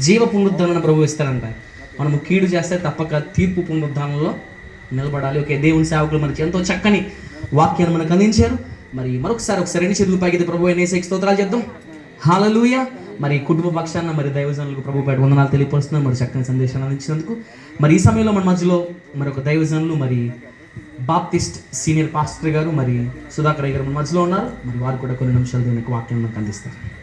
జీవ పునరుద్ధరణ ప్రభు ఇస్తారంట మనము కీడు చేస్తే తప్పక తీర్పు పునరుద్ధరణలో నిలబడాలి. ఓకే దేవుని సేవకులు మనకి ఎంతో చక్కని వాక్యాన్ని మనకు అందించారు. మరి మరొకసారి ఒకసారి రెండు చేతులు పైకి ప్రభు అయిన స్తోత్రాలు చేద్దాం. హాలలుయ మరి కుటుంబ పక్షాన మరి దైవజనులకు ప్రభు పేట వందనాలు తెలియపరుస్తున్నాను మరి చక్కని సందేశాన్ని అందించినందుకు. మరి ఈ సమయంలో మన మధ్యలో మరి ఒక దైవజనులు మరి బాప్టిస్ట్ సీనియర్ పాస్టర్ గారు మరి సుధాకర్ గారు మన మధ్యలో ఉన్నారు. మరి వారు కూడా కొన్ని నిమిషాలు దీనికి వాక్యం మనకు అందిస్తారు.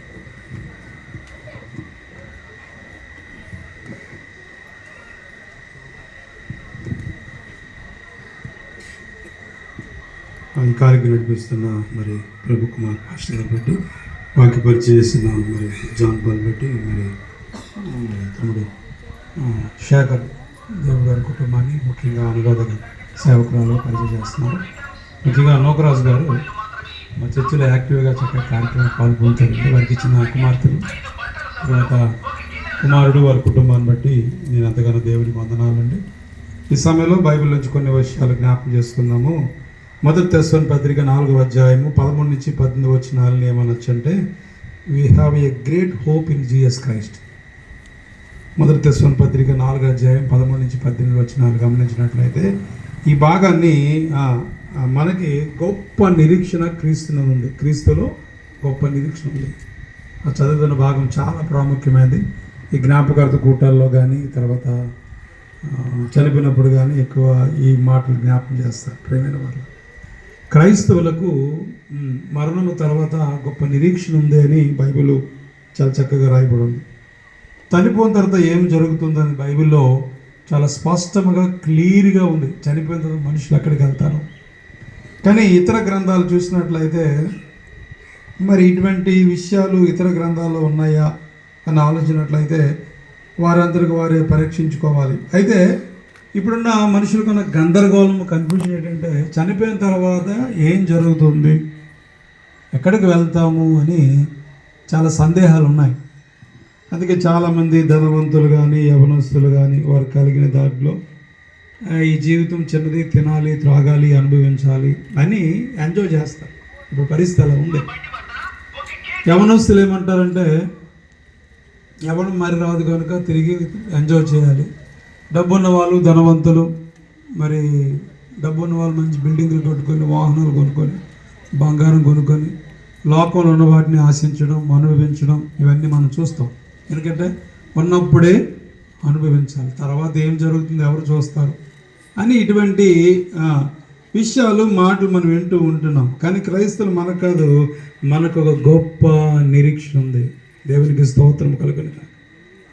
ఈ కార్యక్రమం నడిపిస్తున్న మరి ప్రభు కుమార్ పాస్టర్ గారు బట్టి వాక్య పరిచయం చేసిన మరి జాన్ బాల్ బట్టి మరి తమ్ముడు శేఖర్ దేవ్ గారి కుటుంబాన్ని ముఖ్యంగా అనురాధ సేవకురాలు పరిచయం చేస్తున్నారు. ముఖ్యంగా నోకరాజు గారు మా చర్చిలో యాక్టివ్గా చక్కగా కార్యక్రమం పాల్గొంటారు వారికి ఇచ్చిన కుమార్తెలు తర్వాత కుమారుడు వారి కుటుంబాన్ని బట్టి నేను అంతగానో దేవుని వందనాలండి. ఈ సమయంలో బైబిల్ నుంచి కొన్ని విషయాలు జ్ఞాపకం చేసుకున్నాము మొదటి తెస్వన్ పత్రిక నాలుగవ అధ్యాయము పదమూడు నుంచి పద్దెనిమిది వచ్చినాలని ఏమనొచ్చంటే we have a great hope in Jesus Christ మొదటి తెస్వన్ పత్రిక నాలుగో అధ్యాయం పదమూడు నుంచి పద్దెనిమిది వచ్చినాలు గమనించినట్లయితే ఈ భాగాన్ని మనకి గొప్ప నిరీక్షణ క్రీస్తులో ఉంది. క్రీస్తులో గొప్ప నిరీక్షణ ఉంది. ఆ చదువుతున్న భాగం చాలా ప్రాముఖ్యమైనది. ఈ జ్ఞాపకార్థ కూటాల్లో కానీ తర్వాత చనిపోయినప్పుడు కానీ ఎక్కువ ఈ మాటలు జ్ఞాపకం చేస్తారు. ప్రేమైన వాళ్ళు క్రైస్తవులకు మరణము తర్వాత గొప్ప నిరీక్షణ ఉంది అని బైబిల్ చాలా చక్కగా రాయబడి ఉంది చనిపోయిన తర్వాత ఏం జరుగుతుందని బైబిల్లో చాలా స్పష్టంగా క్లియర్గా ఉంది. చనిపోయిన తర్వాత మనుషులు ఎక్కడికి వెళ్తారు. కానీ ఇతర గ్రంథాలు చూసినట్లయితే మరి ఇటువంటి విషయాలు ఇతర గ్రంథాల్లో ఉన్నాయా అని ఆలోచినట్లయితే వారందరికి వారే పరీక్షించుకోవాలి. అయితే ఇప్పుడున్న మనుషులకున్న గందరగోళం కన్ఫ్యూజన్ ఏంటంటే చనిపోయిన తర్వాత ఏం జరుగుతుంది? ఎక్కడికి వెళ్తాము అని చాలా సందేహాలు ఉన్నాయి. అందుకే చాలామంది ధనవంతులు కానీ యవనస్తులు కానీ వారు కలిగిన దాంట్లో ఈ జీవితం చిన్నది తినాలి త్రాగాలి అనుభవించాలి అని ఎంజాయ్ చేస్తారు. ఇప్పుడు పరిస్థితి అలా ఉంది. యవనస్తులు ఏమంటారంటే ఎవరు మరి రాదు కనుక తిరిగి ఎంజాయ్ చేయాలి. డబ్బు ఉన్న వాళ్ళు ధనవంతులు మరి డబ్బు ఉన్న వాళ్ళు మంచి బిల్డింగ్లు కట్టుకొని వాహనాలు కొనుక్కొని బంగారం కొనుక్కొని లోకంలో ఉన్న వాటిని ఆశించడం అనుభవించడం ఇవన్నీ మనం చూస్తాం. ఎందుకంటే ఉన్నప్పుడే అనుభవించాలి. తర్వాత ఏం జరుగుతుంది ఎవరు చూస్తారు? అని ఇటువంటి విషయాలు మాటలు మనం వింటూ ఉంటున్నాం. కానీ క్రైస్తవులు మనకు కాదు మనకు ఒక గొప్ప నిరీక్షణ ఉంది. దేవునికి స్తోత్రం కలుగును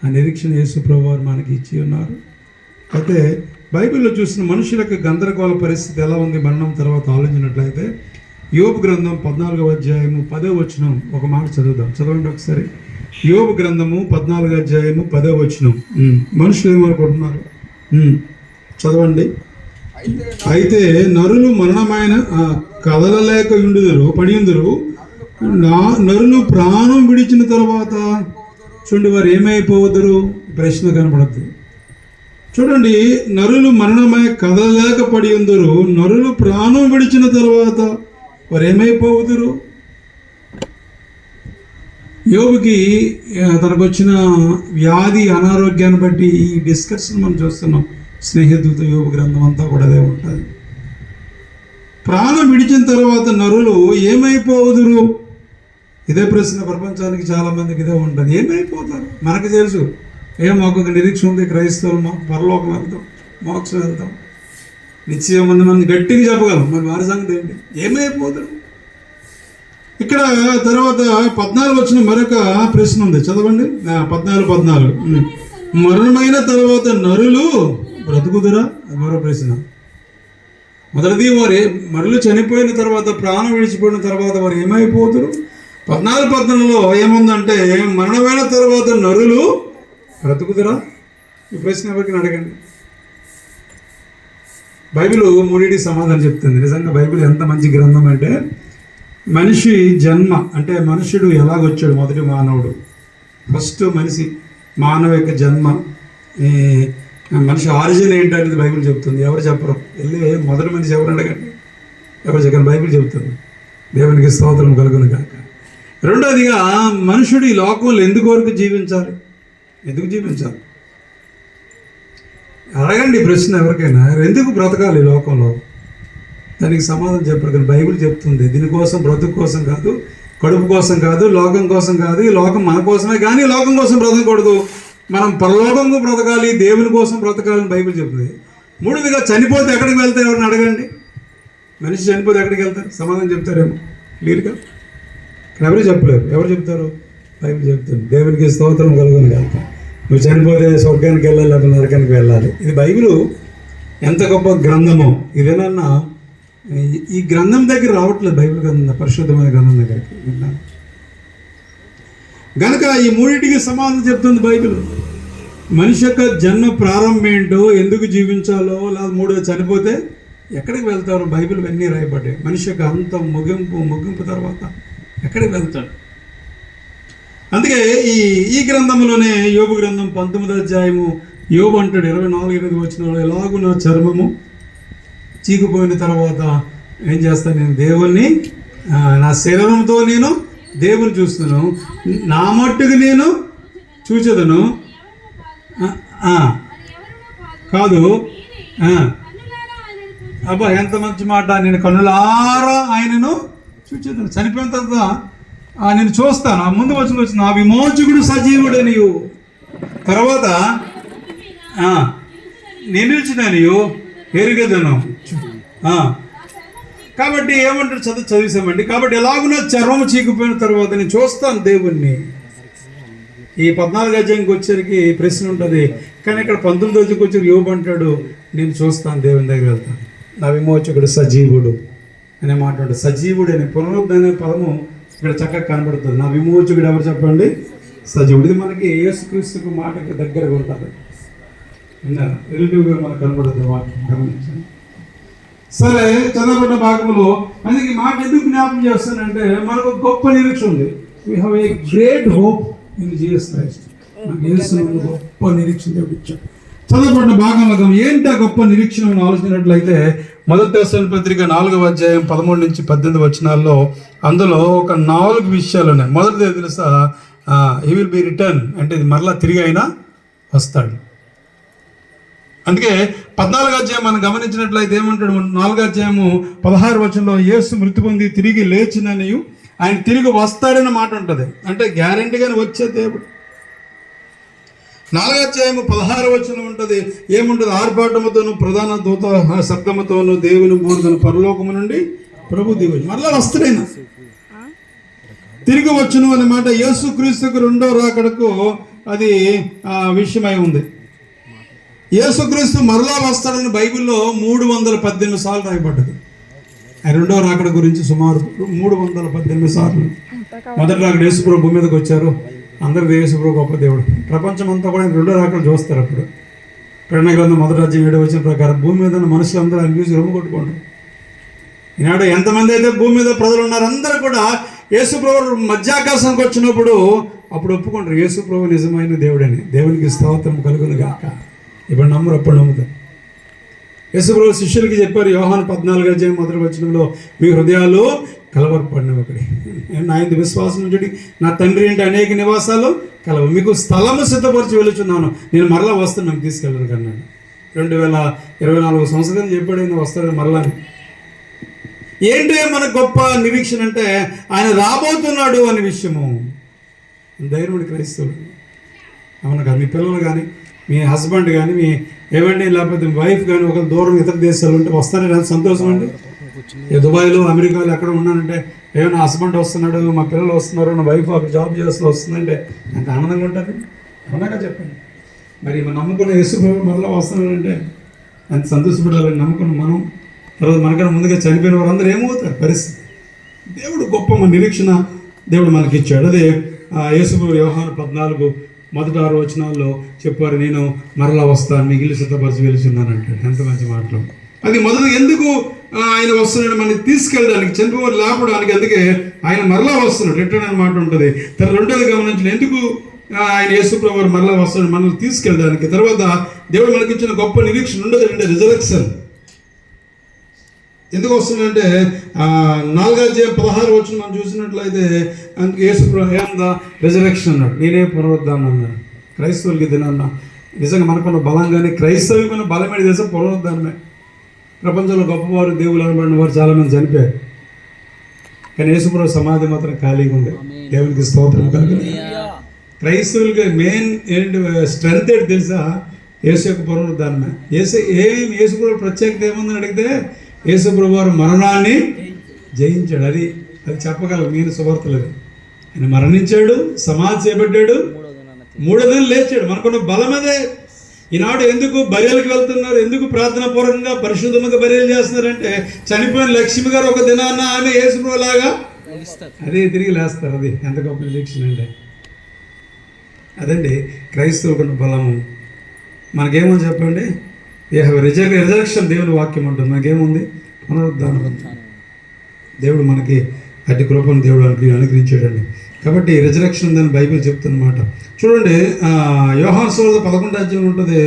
ఆ నిరీక్షణ యేసు ప్రభు వారు మనకి ఇచ్చి ఉన్నారు. అయితే బైబిల్లో చూసిన మనుషులకు గందరగోళ పరిస్థితి ఎలా ఉంది మరణం తర్వాత ఆలోచించినట్లయితే యోబు గ్రంథం పద్నాలుగవ అధ్యాయము పదో వచనం ఒక మాట చదువుదాం. చదవండి ఒకసారి. యోబు గ్రంథము పద్నాలుగో అధ్యాయము పదో వచనం. మనుషులు ఏమనుకుంటున్నారు. చదవండి. అయితే నరులు మరణమైన కదలలేక ఉండుదురు పడి ఉందురు నా నరులు ప్రాణం విడిచిన తర్వాత చూడండి వారు ఏమైపోవదురు ప్రశ్న కనపడద్దు. చూడండి నరులు మరణమై కదలలేకపడి ఉందరు. నరులు ప్రాణం విడిచిన తర్వాత వారు ఏమైపోవుదురు యోగుకి తనకు వచ్చిన వ్యాధి అనారోగ్యాన్ని బట్టి ఈ డిస్కషన్ మనం చూస్తున్నాం. స్నేహితులతో యోగ గ్రంథం అంతా కూడా అదే ఉంటుంది. ప్రాణం విడిచిన తర్వాత నరులు ఏమైపోదురు ఇదే ప్రశ్న ప్రపంచానికి చాలామందికి ఇదే ఉంటుంది. ఏమైపోతారు? మనకు తెలుసు. ఏం మాకు ఒక నిరీక్షణ ఉంది క్రైస్తవులు మాకు పరలోకం వెళ్తాం మోక్షం వెళ్తాం. నిశ్చయం మంది మంది గట్టిగా చెప్పగలం. మరి వారి సంగతి ఏంటి? ఏమైపోతారు ఇక్కడ తర్వాత పద్నాలుగు వచ్చిన మరొక ప్రశ్న ఉంది. చదవండి. పద్నాలుగు పద్నాలుగు. మరణమైన తర్వాత నరులు బ్రతుకుదురా? అది మరో ప్రశ్న. మొదటిది వారు మరులు చనిపోయిన తర్వాత ప్రాణం విడిచిపోయిన తర్వాత వారు ఏమైపోతారు? పద్నాలుగు పద్నాలుగులో ఏముందంటే మరణమైన తర్వాత నరులు బ్రతుకుదురా? ఈ ప్రశ్న ఎవరికైనా అడగండి. బైబిల్ మూడింటికి సమాధానం చెప్తుంది. నిజంగా బైబిల్ ఎంత మంచి గ్రంథం అంటే మనిషి జన్మ అంటే మనుషుడు ఎలాగొచ్చాడు? మొదటి మానవుడు. ఫస్ట్ మనిషి మానవ యొక్క జన్మ. మనిషి ఆరిజిన్ ఏంటనేది బైబిల్ చెప్తుంది. ఎవరు చెప్పరు? వెళ్ళి మొదటి మనిషి ఎవరు అడగండి? ఎవరు చెప్పండి బైబిల్ చెప్తుంది. దేవునికి స్తోత్రం కలుగును కాక రెండోదిగా మనుషుడు ఈ లోకంలో ఎందుకు వరకు జీవించాలి? ఎందుకు జీవించాలి? అడగండి ప్రశ్న ఎవరికైనా. ఎందుకు బ్రతకాలి లోకంలో? దానికి సమాధానం చెప్పరు కానీ బైబిల్ చెప్తుంది. దీనికోసం బ్రతుకు కోసం కాదు కడుపు కోసం కాదు లోకం కోసం కాదు ఈ లోకం మన కోసమే కానీ లోకం కోసం బ్రతకూడదు. మనం పరలోకంకు బ్రతకాలి దేవుని కోసం బ్రతకాలని బైబిల్ చెప్తుంది. మూడవదిగా చనిపోతే ఎక్కడికి వెళ్తే ఎవరిని అడగండి? మనిషి చనిపోతే ఎక్కడికి వెళ్తారు? సమాధానం చెప్తారేమో? క్లియర్గా? ఇక్కడ ఎవరు చెప్పలేరు? ఎవరు చెప్తారు? బైబిల్ చెప్తుంది. దేవునికి స్తోత్రం కలుగుని వెళ్తాం నువ్వు చనిపోతే స్వర్గానికి వెళ్ళాలి లేకపోతే నరకానికి వెళ్ళాలి. ఇది బైబిల్ ఎంత గొప్ప గ్రంథమో. ఇదేనన్నా ఈ- ఈ గ్రంథం దగ్గర రావట్లేదు బైబిల్ గ్రంథం పరిశుద్ధమైన గ్రంథం దగ్గరికి. విన్నాను గనక ఈ మూడింటికి సమాధానం చెప్తుంది బైబిల్. మనిషి యొక్క జన్మ ప్రారంభం ఏంటో ఎందుకు జీవించాలో లేదా మూడో చనిపోతే ఎక్కడికి వెళ్తారో? బైబిల్ ఇవన్నీ రాయబడ్డాయి. మనిషి యొక్క అంతం ముగింపు ముగింపు తర్వాత ఎక్కడికి వెళ్తాడు? అందుకే ఈ ఈ గ్రంథంలోనే యోగు గ్రంథం పంతొమ్మిదో అధ్యాయము యోగు అంటాడు ఇరవై నాలుగు ఎనిమిది వచ్చిన ఎలాగూ నా చర్మము చీకుపోయిన తర్వాత ఏం చేస్తాను నేను దేవుణ్ణి నా శరీరంతో నేను దేవుని చూస్తున్నాను. నా మట్టుకు నేను చూచదను. కాదు అబ్బా ఎంత మంచి మాట నేను కన్నులారా ఆయనను చూచేదాను. చనిపోయిన తర్వాత నేను చూస్తాను. ఆ ముందు వచ్చిన వచ్చిన ఆ విమోచకుడు సజీవుడు నీవు తర్వాత నేను నిలిచిన నీవు ఎరుగదను కాబట్టి ఏమంటారు చదువు చదివిసామండి కాబట్టి ఎలాగున్నా చర్మం చీకిపోయిన తర్వాత నేను చూస్తాను దేవుణ్ణి. ఈ పద్నాలుగు అధ్యాయంకి వచ్చేసరికి ప్రశ్న ఉంటుంది. కానీ ఇక్కడ పంతొమ్మిది రోజుకి వచ్చి యోబు నేను చూస్తాను దేవుని దగ్గర వెళ్తాను. నా విమోచకుడు సజీవుడు అనే మాట సజీవుడు అనే పునరుద్ధరణ పదము ఇక్కడ చక్కగా కనబడుతుంది. నా విమోచకుడు ఎవరు చెప్పండి? సజీవుడు. ఇది మనకి యేసుక్రీస్తుకు మాటకి దగ్గరగా ఉంటుంది. విన్నారా? రిలేటివ్గా మనకు కనబడుతుంది వాక్యం గమనించండి. సరే చదవబడిన భాగంలో అందుకే ఈ మాట ఎందుకు జ్ఞాపకం చేస్తానంటే మనకు ఒక గొప్ప నిరీక్ష ఉంది. We have a great hope in Jesus Christ మనకు యేసునందు గొప్ప నిరీక్షణ దేవుడు ఇచ్చాడు. పదకొండు భాగంలో ఏంటి ఆ గొప్ప నిరీక్షణ ఆలోచించినట్లయితే మొదటి దర్శన పత్రిక నాలుగవ అధ్యాయం పదమూడు నుంచి పద్దెనిమిది వచనాల్లో అందులో ఒక నాలుగు విషయాలు ఉన్నాయి. మొదటిది తెలుసా? హీ విల్ బి రిటర్న్ అంటే ఇది మరలా తిరిగి అయినా వస్తాడు. అందుకే పద్నాలుగు అధ్యాయం మనం గమనించినట్లయితే ఏమంటాడు? నాలుగో అధ్యాయము పదహారు వచనంలో యేసు మృతి పొంది తిరిగి లేచిననియు ఆయన తిరిగి వస్తాడని మాట ఉంటుంది. అంటే గ్యారంటీగానే వచ్చే దేవుడు. నాలుగో అధ్యాయము పదహారు వచనం ఉంటుంది. ఏముంటుంది? ఆర్భాటముతోను ప్రధాన దూత శబ్దముతోను దేవుని బూర్దను పరలోకము నుండి ప్రభు దేవుడు మరలా వస్తాడైనా తిరిగి వచ్చును అనే మాట యేసు క్రీస్తుకు రెండో రాకడకు అది ఆ, విషయమై ఉంది. యేసుక్రీస్తు మరలా వస్తాడని బైబిల్లో మూడు వందల పద్దెనిమిది సార్లు రాయబడ్డది. ఆ రెండో రాకడ గురించి సుమారు మూడు వందల పద్దెనిమిది సార్లు మొదటి రాకడ యేసుప్రభు భూమి మీదకి వచ్చారు అందరూ దేవేశ్వరుడు గొప్ప దేవుడు. ప్రపంచం అంతా కూడా రెండో రాకడ చూస్తారు అప్పుడు. ప్రేరణ గ్రంథం మొదటి రాజ్యం ఏడు వచ్చిన ప్రకారం భూమి మీద ఉన్న మనుషులందరూ ఆయన చూసి రొమ్ము కొట్టుకుంటారు. ఈనాడు ఎంతమంది అయితే భూమి మీద ప్రజలు ఉన్నారు అందరూ కూడా యేసుప్రభు మధ్యాకాశానికి వచ్చినప్పుడు అప్పుడు ఒప్పుకుంటారు యేసుప్రభు నిజమైన దేవుడని దేవునికి స్తోత్రం కలుగును గాక. ఇప్పుడు నమ్మరు అప్పుడు నమ్ముతారు. యేసుప్రభు శిష్యులకి చెప్పారు యోహాన్ పద్నాలుగు అధ్యాయం మొదటి వచ్చినంలో మీ హృదయాలు కలవరపడిన ఒకటి నా ఇంత విశ్వాసం చూడి నా తండ్రి ఏంటి అనేక నివాసాలు కలవ మీకు స్థలము సిద్ధపరిచి వెళ్ళుచున్నాను. నేను మరలా వస్తున్నాను తీసుకెళ్ళను కన్నాను రెండు వేల ఇరవై నాలుగు సంవత్సరాలు చెప్పాడు ఆయన మరలా అని. ఏంటి మన గొప్ప నిరీక్షణ అంటే ఆయన రాబోతున్నాడు అనే విషయము. ధైర్యుడు క్రైస్తవుడు. అవును కాదు మీ పిల్లలు కానీ మీ హస్బెండ్ కానీ మీ ఏమండి లేకపోతే మీ వైఫ్ కానీ ఒకరు దూరం ఇతర దేశాలు ఉంటే వస్తారని సంతోషం అండి. దుబాయ్లో అమెరికాలో ఎక్కడ ఉన్నానంటే ఏమో నా హస్బెండ్ వస్తున్నాడు మా పిల్లలు వస్తున్నారు నా వైఫ్ అక్కడ జాబ్ చేస్తూ వస్తుందంటే ఎంత ఆనందంగా ఉంటుంది? అవునాక చెప్పండి మరి మనం నమ్ముకున్న యేసు మరలా వస్తున్నాడంటే ఎంత సంతోషపడాలని నమ్ముకున్న మనం. తర్వాత మనకన్నా ముందుగా చనిపోయిన వారందరూ ఏమవుతారు? పరిస్థితి. దేవుడు గొప్ప మన నిరీక్షణ. దేవుడు మనకి ఇచ్చాడు. అదే ఆ, యేసు వ్యవహారం పద్నాలుగు మొదటి ఆరు వచనాల్లో చెప్పారు నేను మరలా వస్తాను మిగిలి సిద్ధపరిచి వెలుచున్నాను అంటాడు. ఎంత మంచి మాటలు. అది మొదలు ఎందుకు ఆయన వస్తున్నాడు మనకి తీసుకెళ్ళడానికి చనిపోవాలి లేపడానికి అందుకే ఆయన మరలా వస్తున్నాడు. రిటర్న్ అనే మాట ఉంటుంది. తర్వాత రెండోది గమనించిన ఎందుకు ఆయన యేసుప్రభు మరలా వస్తున్నాడు మనల్ని తీసుకెళ్ళడానికి. తర్వాత దేవుడు మనకి ఇచ్చిన గొప్ప నిరీక్షణ ఉండదు అంటే రిజర్వేషన్ ఎందుకు వస్తుందంటే ఆ, నాలుగో అధ్యాయం పదహారు వచ్చిన మనం చూసినట్లయితే అందుకు యేసుప్రభు ఏమందా రిజరెక్షన్ అన్నాడు. నేనే పునరుద్ధానం అన్నాడు. క్రైస్తవులకి ఇది నిజంగా మనకున్న బలం కానీ క్రైస్తవులకున్న బలమైన దేశం పునరుద్ధానమే. ప్రపంచంలో గొప్పవారు దేవులు అనబడిన వారు చాలామంది చనిపోయారు. కానీ యేసుప్రభు సమాధి మాత్రం ఖాళీగా ఉంది. దేవునికి స్తోత్రం కలుగు క్రైస్తవులకి మెయిన్ ఏంటి స్ట్రెంత్ ఏంటి తెలుసా? యేసు యొక్క పునరుద్ధానమే యేసు ఏం యేసుప్రభు ప్రత్యేకత ఏముందని అడిగితే యేసుప్రభు వారు మరణాన్ని జయించాడు. అది అది చెప్పగలం నేను సువార్తలు అది ఆయన మరణించాడు సమాధి చేపట్టాడు మూడో దినం లేచాడు. మనకున్న బలం అదే ఈనాడు ఎందుకు బర్యలకు వెళ్తున్నారు? ఎందుకు ప్రార్థనా పూర్వకంగా పరిశుద్ధముగా బర్యలు చేస్తున్నారంటే చనిపోయిన లక్ష్మి గారు ఒక దినాన్న ఆమె యేసుప్రభు లాగా అదే తిరిగి లేస్తారు అది ఎంత గొప్ప నిరీక్షణ అండి. అదండి క్రైస్తవుకున్న బలము. మనకేమని చెప్పండి? ఏ రిజర్ రిజర్వేషన్ దేవుని వాక్యం ఉంటుంది మనకేముంది? పునరుద్ధానం. దేవుడు మనకి అట్టి కృపను దేవుడు అనుగ్రహి అనుగ్రహించాడండి. కాబట్టి రిజరక్షన్ ఉందని బైబిల్ చెప్తున్నమాట చూడండి యోహాన్ సోద పదకొండు అధ్యాయం ఉంటుంది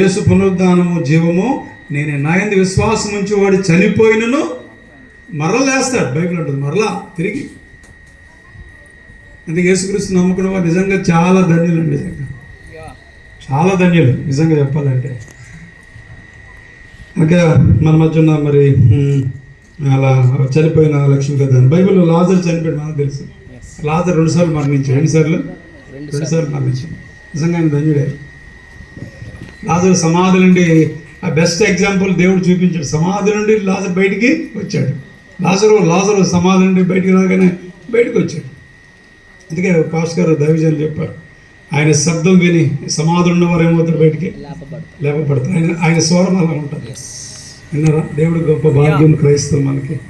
యేసు పునరుద్ధానము జీవము నేను. నాయంది విశ్వాసం ఉంచి వాడు చనిపోయినను మరల లేస్తాడు. బైబిల్ ఉంటుంది మరలా తిరిగి. అందుకే యేసుక్రీస్తు నమ్ముకున్న వారు నిజంగా చాలా ధన్యులు నిజంగా. చాలా ధన్యులు నిజంగా చెప్పాలంటే. ఓకే మన మధ్య ఉన్న మరి అలా చనిపోయిన లక్ష్యం కదా బైబిల్లో లాజర్ చనిపోయాడు మనకు తెలుసు. లాజర్ రెండుసార్లు మరణించాడు. ఎన్నిసార్లు రెండుసార్లు మరణించాడు. నిజంగా ఆయన ధన్యుడే. లాజర్ సమాధి నుండి ఆ బెస్ట్ ఎగ్జాంపుల్ దేవుడు చూపించాడు. సమాధి నుండి లాజర్ బయటికి వచ్చాడు. లాజరు లాజరు సమాధి నుండి బయటికి రాగానే బయటికి వచ్చాడు. అందుకే పాస్ గారు దైవజనులు చెప్పారు. ఆయన శబ్దం విని సమాధి ఉన్నవారు ఏమవుతారు బయటికి? లేపబడతారు. ఆయన ఆయన స్వరం అలా ఉంటుంది. విన్నారా? దేవుడు గొప్ప భాగ్యం క్రైస్తవం మనకి.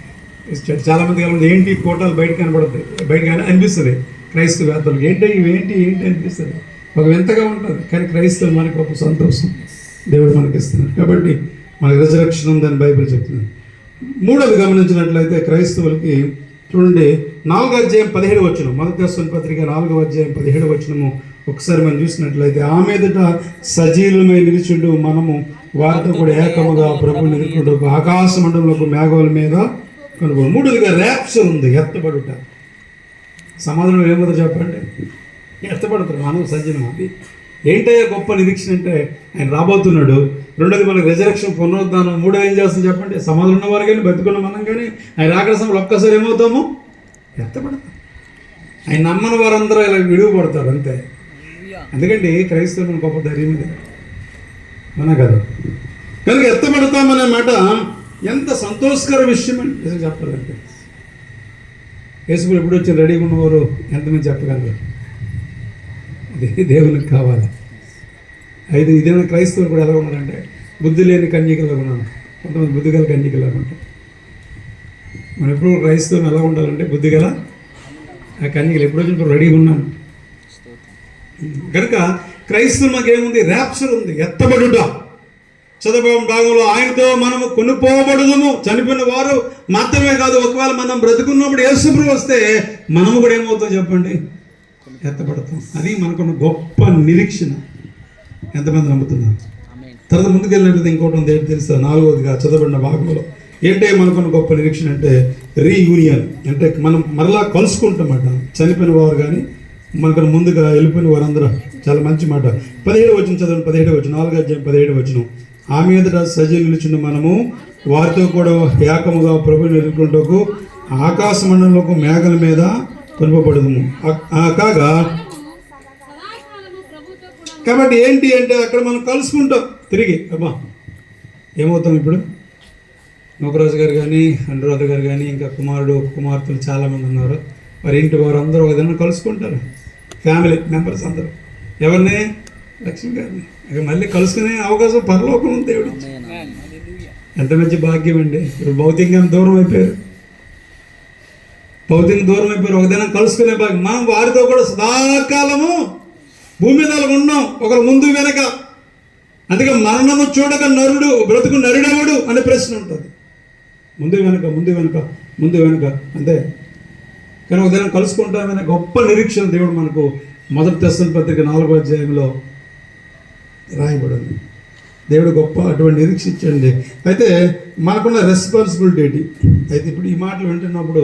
ఇచ్చాడు చాలా మంది ఏంటి ఈ కోటాలు బయటకు కనబడతాయి బయటకు అనిపిస్తుంది. క్రైస్తవ వేత్తలకు ఏంటి ఏంటి ఏంటి అనిపిస్తుంది. ఒక వింతగా ఉంటుంది కానీ క్రైస్తవులు మనకు ఒక సంతోషం దేవుడు మనకి ఇస్తున్నాడు కాబట్టి మన రిజరక్షన్ ఉందని బైబిల్ చెప్తుంది. మూడోది గమనించినట్లయితే క్రైస్తవులకి చూడండి నాలుగో అధ్యాయం పదిహేడు వచ్చిన మొదటి దర్శన పత్రిక నాలుగో అధ్యాయం పదిహేడు వచ్చినము ఒకసారి మనం చూసినట్లయితే ఆ మీదట సజీలమై నిలిచుండు మనము వారితో కూడా ఏకముగా ప్రభు నిలుచుండు ఆకాశ మండలంలో మేఘాల మీద కనుగొను మూడుదిగా ర్యాప్చర్ ఉంది ఎత్తబడుట. సమాధానం ఏమో చెప్పండి ఎత్తబడతారు మానవ సజ్జనం అది. ఏంటయ్యా గొప్ప నిరీక్షణ అంటే ఆయన రాబోతున్నాడు. రెండోది మనకి రిజరక్షన్ పునరుద్ధానం మూడో ఏం చేస్తుంది చెప్పండి? సమాధులు ఉన్నవారు కానీ బతుకున్న మనం కానీ ఆయన రాకడ సమయంలో ఒక్కసారి ఏమవుతాము? ఎత్తపడతాం ఆయన నమ్మని వారందరూ ఇలా విడువబడతారు అంతే. ఎందుకంటే క్రైస్తవులు గొప్ప ధైర్యం ఇది మన కదా? కనుక ఎత్తపడతామనే మాట ఎంత సంతోషకర విషయం అని నిజం చెప్పాలంటే. యేసుకుడు ఎప్పుడు వచ్చి రెడీగా ఉన్నవారు ఎంతమంది చెప్పగలరు? అది దేవునికి కావాలి. ఐదు ఇదేమైనా క్రైస్తవులు కూడా ఎలా ఉన్నారంటే బుద్ధి లేని కన్యకలాగా ఉన్నాను కొంతమంది బుద్ధి గల కన్యకలాగా ఉంటారు? మనం ఎప్పుడు క్రైస్తవులు ఎలా ఉండాలంటే బుద్ధి గల ఆ కన్యకలు ఎప్పుడు వచ్చినప్పుడు రెడీగా ఉన్నాను కనుక క్రైస్తవులు మాకేముంది ర్యాప్చర్ ఉంది. ఎత్తబడుట చదవం భాగంలో ఆయనతో మనము కొనుక్కోబడుదుము చనిపోయిన వారు మాత్రమే కాదు ఒకవేళ మనం బ్రతుకున్నప్పుడు యేసుప్రభు వస్తే మనము కూడా ఏమవుతాం చెప్పండి? ఎత్తబడతాం. అది మనకున్న గొప్ప నిరీక్షణ. ఎంతమంది నమ్ముతున్నారు? తర్వాత ముందుకు వెళ్ళినట్లయితే ఇంకోటి ఉంది ఏంటి తెలుసా? నాలుగవదిగా చదవబడిన భాగంలో. ఏంటే మనకున్న గొప్ప నిరీక్షణ అంటే రీయూనియన్. అంటే మనం మరలా కలుసుకుంటామట. చనిపోయిన వారు కానీ మనకు ముందుగా వెళ్ళిపోయిన వారందరూ. చాలా మంచి మాట. పదిహేడు వచ్చిన చదవండి పదిహేడు వచ్చిన నాలుగు అధ్యాయం పదిహేడు వచ్చిన ఆ ఎదుట సజీలు నిలుచున్న మనము వారితో కూడా ఏకముగా ప్రభుని ఎదుర్కొంటకు ఆకాశ మండలంలో మేఘల మీద కొనుపబడదుము. కాగా కాబట్టి ఏంటి అంటే అక్కడ మనం కలుసుకుంటాం తిరిగి. అమ్మా ఏమవుతాం ఇప్పుడు? నూకరాజు గారు కానీ అనురాధ గారు కానీ ఇంకా కుమారుడు కుమార్తెలు చాలామంది ఉన్నారు. వారి ఇంటి వారు అందరూ ఒక విధంగా కలుసుకుంటారు. ఫ్యామిలీ మెంబర్స్ అందరూ. ఎవరిని? లక్ష్మి గారిని. ఇక మళ్ళీ కలుసుకునే అవకాశం పరలోకం ఉంది దేవుడు. ఎంత మంచి భాగ్యం అండి. ఇప్పుడు భౌతికంగా దూరం అయిపోయారు? భౌతిక దూరం అయిపోయారు. ఒక దినం కలుసుకునే భాగ్యం. మనం వారితో కూడా సదాకాలము భూమి మీద అలా ఉన్నాం. ఒకరు ముందు వెనక. అందుకే మరణము చూడక నరుడు బ్రతుకు నరుడెవడు అనే ప్రశ్న ఉంటుంది. ముందు వెనక ముందు వెనక ముందు వెనక. అంతే. కానీ ఒక దినం కలుసుకుంటామనే గొప్ప నిరీక్షణ దేవుడు మనకు మొదటి దర్శన పత్రిక నాలుగో అధ్యాయంలో రాయబడింది. దేవుడు గొప్ప అటువంటి నిరీక్షించండి. అయితే మనకున్న రెస్పాన్సిబిలిటీ అయితే ఇప్పుడు ఈ మాటలు వింటున్నప్పుడు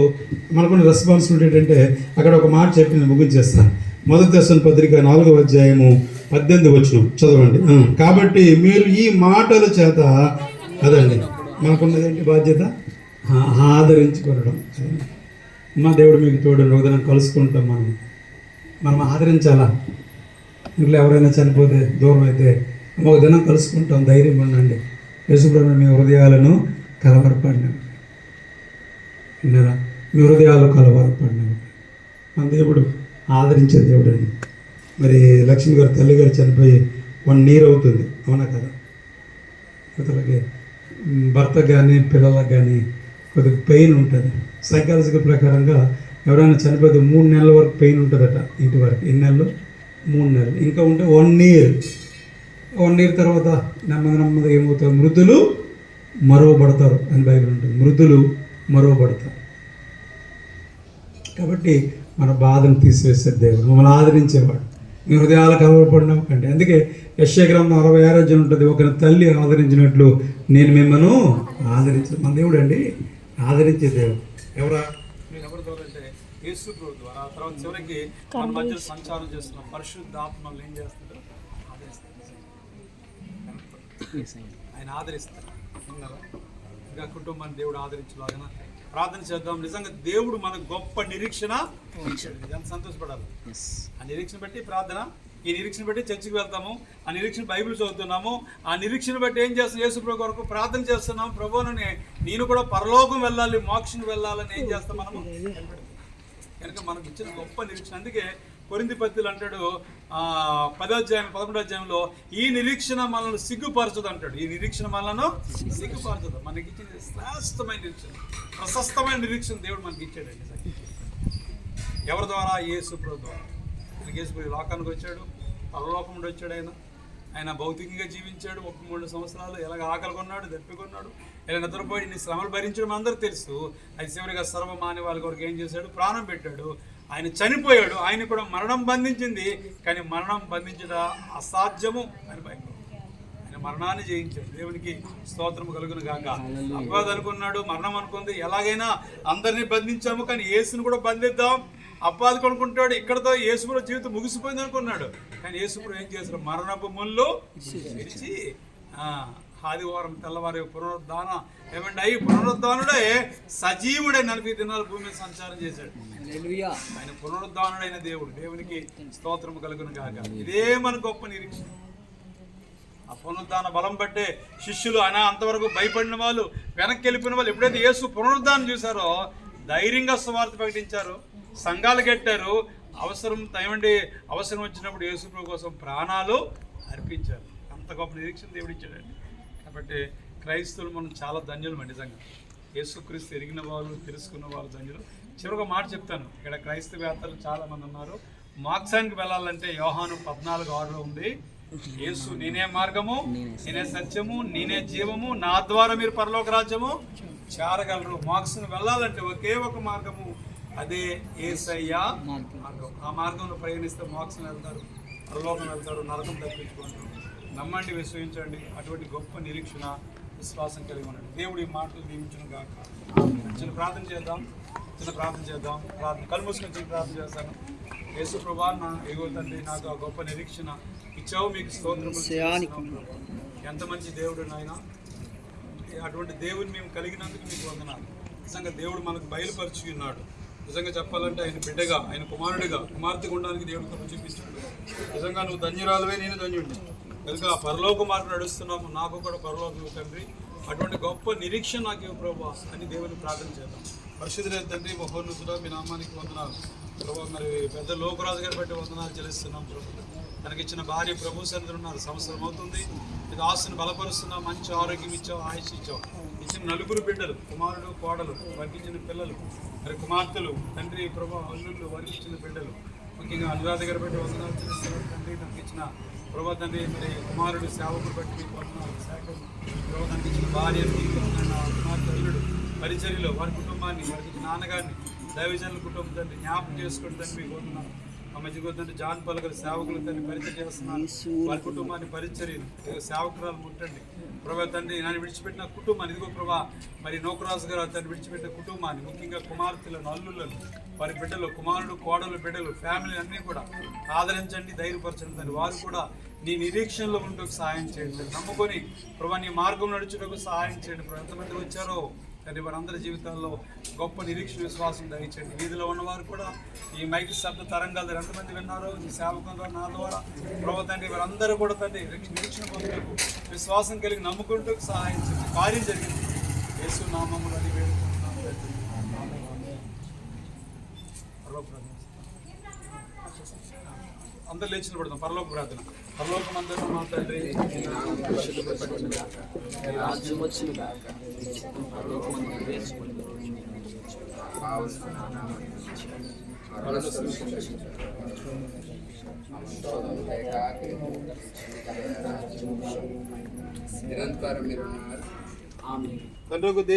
మనకున్న రెస్పాన్సిబిలిటీ అంటే అక్కడ ఒక మాట చెప్పి నేను ముగించేస్తాను మొదటి దర్శన పత్రిక నాలుగవ అధ్యాయము పద్దెనిమిది వచ్చిన చదవండి. కాబట్టి మీరు ఈ మాటల చేత అదండి మనకున్నది ఏంటి బాధ్యత? ఆదరించుకోవడం మా దేవుడు మీకు తోడు ఒకదాన్ని కలుసుకుంటాం మనం. మనం ఆదరించాలా? ఇంట్లో ఎవరైనా చనిపోతే దూరం అయితే ఒక దినం కలుసుకుంటాం ధైర్యం ఉండండి. యేసుప్రభు మీ హృదయాలను కలవరపడినవి విన్నారా? మీ హృదయాలు కలవరపడినవి మన దేవుడు ఆదరించే దేవుడు అండి మరి లక్ష్మి గారు తల్లి గారు చనిపోయి వన్ నీరు అవుతుంది. అవునా కదా? అతలకి భర్త కానీ పిల్లలకు కానీ కొద్దిగా పెయిన్ ఉంటుంది. సైకాలజికల్ ప్రకారంగా ఎవరైనా చనిపోతే మూడు నెలల వరకు పెయిన్ ఉంటుందట ఇంటి వరకు. ఎన్ని నెలలు? మూడు నెలలు. ఇంకా ఉంటే వన్ ఇయర్ వన్ ఇయర్ తర్వాత నెమ్మది నెమ్మదిగా ఏమవుతారు మృతులు మరువబడతారు అని బైబిల్ ఉంటుంది మృతులు మరువబడతారు. కాబట్టి మన బాధను తీసివేసే దేవుడు. మమ్మల్ని ఆదరించేవాడు. మీ హృదయాలు కలవపడిన కంటే అందుకే యశ్య గ్రంథం అరవై ఆరోజన ఉంటుంది. ఒకరి తల్లి ఆదరించినట్లు నేను మిమ్మల్ని ఆదరించు మన దేవుడు అండి. ఆదరించే దేవుడు. ఎవరా యేసు ప్రభు ద్వారా తర్వాత చివరికి మన మధ్యలో సంచారం చేస్తున్నాం పరిశుద్ధ ఆత్మలు ఏం ఆదరిస్తారు. ఆయన ఆదరిస్తారు? ఇంకా కుటుంబాన్ని దేవుడు ఆదరించలాగన ప్రార్థన చేద్దాం. నిజంగా దేవుడు మన గొప్ప నిరీక్షణ. నిజంగా సంతోషపడాలి? ఆ నిరీక్షణ బట్టి ప్రార్థన ఈ నిరీక్షణ బట్టి చర్చికి వెళ్తాము. ఆ నిరీక్షణ బైబిల్ చదువుతున్నాము. ఆ నిరీక్షణ బట్టి ఏం చేస్తాం యేసు ప్రభు కొరకు ప్రార్థన చేస్తున్నాం. ప్రభువుని నేను కూడా పరలోకం వెళ్ళాలి మోక్షం వెళ్ళాలని ఏం చేస్తాం మనము? కనుక మనకు ఇచ్చిన గొప్ప నిరీక్షణ. అందుకే కొరింది పత్తులు అంటాడు ఆ పదో అధ్యాయంలో ఈ నిరీక్షణ మనల్ని సిగ్గుపరచదు అంటాడు. ఈ నిరీక్షణ మనలను సిగ్గుపరచదు. మనకి ఇచ్చిన శ్రేష్టమైన నిరీక్షణ. ప్రశస్తమైన నిరీక్షణ దేవుడు మనకి ఇచ్చాడండి. ఎవరి ద్వారా? ఏ ప్రభు ద్వారా. ఆయన లోకానికి వచ్చాడు. పరలోకం నుండి వచ్చాడు ఆయన. ఆయన భౌతికంగా జీవించాడు. ముప్పై మూడు సంవత్సరాలు ఎలాగ ఆకలి కొన్నాడు? దప్పికొన్నాడు ఇలా నిద్రపోయి ఇన్ని శ్రమలు భరించడం అందరూ తెలుసు. అది చివరిగా సర్వమాని వాళ్ళ కొరకు ఏం చేశాడు? ప్రాణం పెట్టాడు. ఆయన చనిపోయాడు. ఆయన కూడా మరణం బంధించింది. కానీ మరణం బంధించడం అసాధ్యము అని భయం. ఆయన మరణాన్ని జయించాడు. దేవునికి స్తోత్రం కలుగును గాక. అపవాదం అనుకున్నాడు మరణం అనుకుంది. ఎలాగైనా అందరినీ బంధించాము కానీ యేసుని కూడా బంధిద్దాం. అపవాది కొనుక్కుంటాడు. ఇక్కడతో యేసుపుర జీవితం ముగిసిపోయింది అనుకున్నాడు. కానీ యేసుపురం ఏం చేశారు మరణపు ముళ్ళు ఆదివారం తెల్లవారి పునరుద్ధాన ఏమంటే అయ్యి పునరుద్ధానుడే సజీవుడే నలభై దినాలు భూమి మీద సంచారం చేశాడు. ఆయన పునరుద్ధానుడైన దేవుడు. దేవునికి స్తోత్రం కలుగును గాక. ఇదే మన గొప్ప నిరీక్షణ. ఆ పునరుద్ధాన బలం బట్టే శిష్యులు ఆయన అంతవరకు భయపడిన వాళ్ళు వెనక్కి వెళ్ళిపోయిన వాళ్ళు ఎప్పుడైతే యేసు పునరుద్ధానం చూసారో ధైర్యంగా సువార్త ప్రకటించారు సంఘాలు కట్టారు అవసరం ఏమంటే అవసరం వచ్చినప్పుడు యేసు కోసం ప్రాణాలు అర్పించారు. అంత గొప్ప నిరీక్షణ దేవుడు ఇచ్చాడండి. కాబట్టి క్రైస్తవులు మనం చాలా ధన్యులు నిజంగా. యేసుక్రీస్తు ఎరిగిన వాళ్ళు తెలుసుకున్న వాళ్ళు ధన్యులు. చివరిగా మాట చెప్తాను. ఇక్కడ క్రైస్తవ చాలామంది చాలా మంది ఉన్నారు. మోక్షానికి వెళ్ళాలంటే యోహాను పద్నాలుగు ఆరులో ఉంది. యేసు నేనే మార్గము నేనే సత్యము నేనే జీవము నా ద్వారా మీరు పరలోక రాజ్యము చేరగలరు. మోక్షం వెళ్ళాలంటే ఒకే ఒక మార్గము అదే ఏసయ్య మార్గం. ఆ మార్గంలో ప్రయాణిస్తే మోక్షం వెళ్తారు పరలోకం వెళ్తారు నరకం తప్పించుకుంటారు. నమ్మండి విశ్వసించండి. అటువంటి గొప్ప నిరీక్షణ విశ్వాసం కలిగి ఉండండి. దేవుడు మాటలు దీవించను గాక. చిన్న ప్రార్థన చేద్దాం. చిన్న ప్రార్థన చేద్దాం. ప్రార్థన కళ్ళు మూసుకొని చిన్న ప్రార్థన చేస్తాను. యేసు ప్రభా నా ఎగువ తండ్రి నాకు ఆ గొప్ప నిరీక్షణ ఇచ్చావు. మీకు స్తోత్రములు ప్రభా. ఎంత మంచి దేవుడు నాయన. అటువంటి దేవుని మేము కలిగినందుకు మీకు వందనాలు. నిజంగా దేవుడు మనకు బయలుపరిచి ఉన్నాడు. నిజంగా చెప్పాలంటే ఆయన బిడ్డగా ఆయన కుమారుడిగా కుమార్తె ఉండడానికి దేవుడు కృప చూపిస్తున్నాడు. నిజంగా నువ్వు ధన్యురాలువే నేను ధన్యుడిని. కనుక ఆ పరలోక మార్గం నడుస్తున్నాము. నాకు కూడా పరలోకం తండ్రి. అటువంటి గొప్ప నిరీక్షణ నాకు ఇవ్వ ప్రభు. అని దేవుని ప్రార్థన చేద్దాం. పరిశుద్ధులే తండ్రి మహోన్నతుడా మీ నామానికి వందనాలు. ప్రభా మరి పెద్ద లోకరాజు గారి బట్టి వందనాలు చెల్లిస్తున్నాం ప్రభు. తనకిచ్చిన భార్య ప్రభు సన్నిధులు ఉన్నారు. సంవత్సరం అవుతుంది. ఇది ఆస్తుని బలపరుస్తున్నాం. మంచి ఆరోగ్యం ఇచ్చావు ఆయుష్ ఇచ్చావు. ఇచ్చిన నలుగురు బిడ్డలు కుమారుడు కోడలు వర్గించిన పిల్లలు మరి కుమార్తెలు తండ్రి ప్రభు అల్లుళ్ళు వర్గించిన బిడ్డలు. ముఖ్యంగా అనురాధ గారి బట్టి వందనాలు చెల్లిస్తున్నాం. తండ్రి తనకి ఇచ్చిన మరి కుమారుడు సేవకుడు బట్టి మీకు వందనాలు శాఖలు ఇచ్చిన భార్యను మీకు పరిచర్యలో వారి కుటుంబాన్ని వారి నాన్నగారిని దైవజనుల కుటుంబం తండ్రి జ్ఞాపకం చేసుకుంటుందని తండ్రి మీకు వందనాలు మా మధ్య తండ్రి జాన్ పలకలు సేవకులు తండ్రి పరిచయం చేస్తున్నారు. వారి కుటుంబాన్ని పరిచర్యలు. ఇదిగో సేవకురాలు ముట్టండి. ప్రభా తండ్రి నన్ను విడిచిపెట్టిన కుటుంబాన్ని. ఇదిగో ప్రభా మరి నోకరాజు గారు తను విడిచిపెట్టిన కుటుంబాన్ని. ముఖ్యంగా కుమార్తెలను అల్లులను వారి బిడ్డలు కుమారుడు కోడలు బిడ్డలు ఫ్యామిలీ అన్నీ కూడా ఆదరించండి ధైర్యపరచండి తండ్రి వారు కూడా నీ నిరీక్షణలో ఉంటూ సహాయం చేయండి. నమ్ముకొని ప్రభా నీ మార్గం నడుచుటకు సహాయం చేయండి. ఎంతమంది వచ్చారో తండ్రి మనందరి జీవితాల్లో గొప్ప నిరీక్షణ విశ్వాసం దయచండి వీధిలో ఉన్నవారు కూడా ఈ మైకి శబ్ద తరంగాలు ఎంతమంది విన్నారో ఈ సేవకం ద్వారా నా ద్వారా ప్రభు తండ్రి వారందరూ కూడా తండ్రి నిరీక్షణ పొందుటకు విశ్వాసం కలిగి నమ్ముకుంటూ సహాయం కార్యం జరిగింది. యేసు నామములు అని వేడుకుంటున్నాం అందరు లేచిన పడతాం పరలోక ప్రార్థన. పరలోకం అందరూ మా తండ్రి రాజ్యం వచ్చిన కాక పరలోకమందు వేసుకొని నిరంతరం మీరు ఆమె తండ్రి